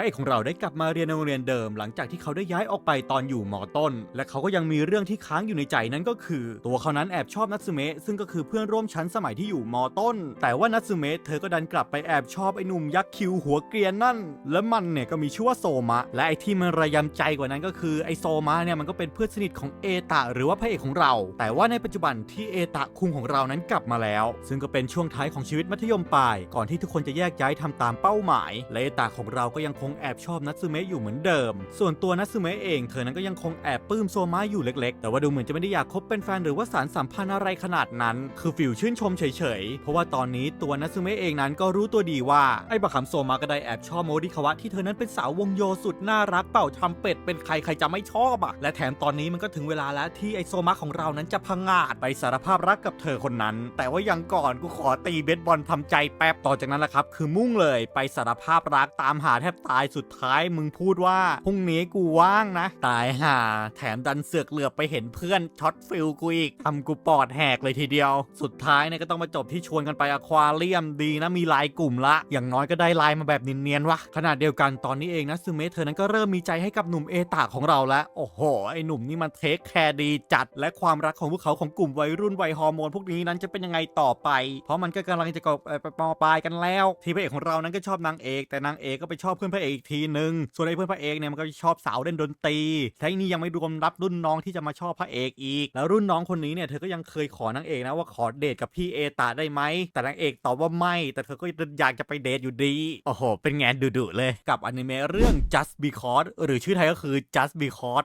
ระเอกของเราได้กลับมาเรียนในโรงเรียนเดิม หลังจากที่เขาได้ย้ายออกไปตอนอยู่มอต้น และเขาก็ยังมีเรื่องที่ค้างอยู่ในใจนั่นก็คือ ตัวเขานั้นแอบชอบนัตสึเมะซึ่งก็คือเพื่อนร่วมชั้นสมัยที่อยู่มอต้น แต่ว่านัตสึเมะเธอก็ดันกลับไปแอบชอบไอ้หนุ่มยักษ์คิวหัวเกรียนนั่น และมันเนี่ยก็มีชื่อว่าโซมะ และไอ้ที่มันระยำใจกว่านั้นก็คือไอ้โซมะเนี่ยมันก็เป็นเพื่อนสนิทของเอตะหรือว่าพระเอกของเรา แต่ว่าในปัจจุบันที่เอตะคุงของเรานั้นกลับมาแล้ว ซึ่งก็เป็นช่วงท้ายของชีวิตมัธยมปลายก่อนที่ทุกคนจะแยกย้ายทำตามเป้าหมายและเอตะของเราก็ยังคงแอบชอบนัตสึเมะอยู่เหมือนเดิม ส่วนตัวนัตสึเมะเองเธอนั้นก็ยังคงแอบปลื้มโซมะอยู่เล็กๆ แต่ว่าดูเหมือนจะไม่ได้อยากคบเป็นแฟนหรือว่าสารสัมพันธ์อะไรขนาดนั้น คือฟิลชื่นชมเฉยๆ เพราะว่าตอนนี้ตัวนัตสึเมะเองนั้นก็รู้ตัวดีว่าไอ้บักขำโซมะก็ได้แอบชอบโมริคาวะที่เธอนั้นเป็นสาววงโยสุดน่ารักเป่าทำเป็ดเป็นใครใครจะไม่ชอบอะและแถมตอนนี้มันก็ถึงเวลาแล้วที่ไอโซมะของเรานั้นจะพังงาดไปสารภาพรักกับเธอคนนั้น แต่ว่ายังก่อนกูขอตีเบสบอลทำใจแป๊บต่อจากนั้นแหละครับ คือมุ่งเลยไปสารภาพรักตามหาแทบตายสุดท้ายมึงพูดว่าพรุ่งนี้กูว่างนะ ตายห่า แถมดันเสือกเหลือบไปเห็นเพื่อนช็อตฟิลกูอีกทำกูปอดแหกเลยทีเดียว สุดท้ายเนี่ยก็ต้องมาจบที่ชวนกันไปอควาเรียมดีนะมีไลายกลุ่มละ อย่างน้อยก็ได้ไลน์มาแบบเนียนๆวะขนาดเดียวกันตอนนี้เองนะซึเมะเธอนั้นก็เริ่มมีใจให้กับหนุ่มเอตาของเราแล้วโอ้โหไอหนุ่มนี่มันเทคแคร์ดีจัด และความรักของพวกเขาของกลุ่มวัยรุ่นวัยฮอร์โมนพวกนี้นั้นจะเป็นยังไงต่อไป เพราะมันก็กำลังจะกบไปปอปลายกันแล้ว ที่พระเอกของเรานั้นก็ชอบนางเอก แต่นางเอกก็ไปชอบเพื่อนพระเอกอีกทีนึงส่วนไอ้เพื่อนพระเอกเนี่ยมันก็ชอบสาวเล่นดนตรีและนี่ยังไม่รวมรับรุ่นน้องที่จะมาชอบพระเอกอีก แล้วรุ่นน้องคนนี้เนี่ยเธอก็ยังเคยขอนางเอกนะว่าขอเดทกับพี่เอตาได้ไหม แต่นางเอกตอบว่าไม่ แต่เธอก็อยากจะไปเดทอยู่ดี โอ้โห เป็นแงดุๆเลย กับอนิเมะเรื่อง just because หรือชื่อไทยก็คือ just because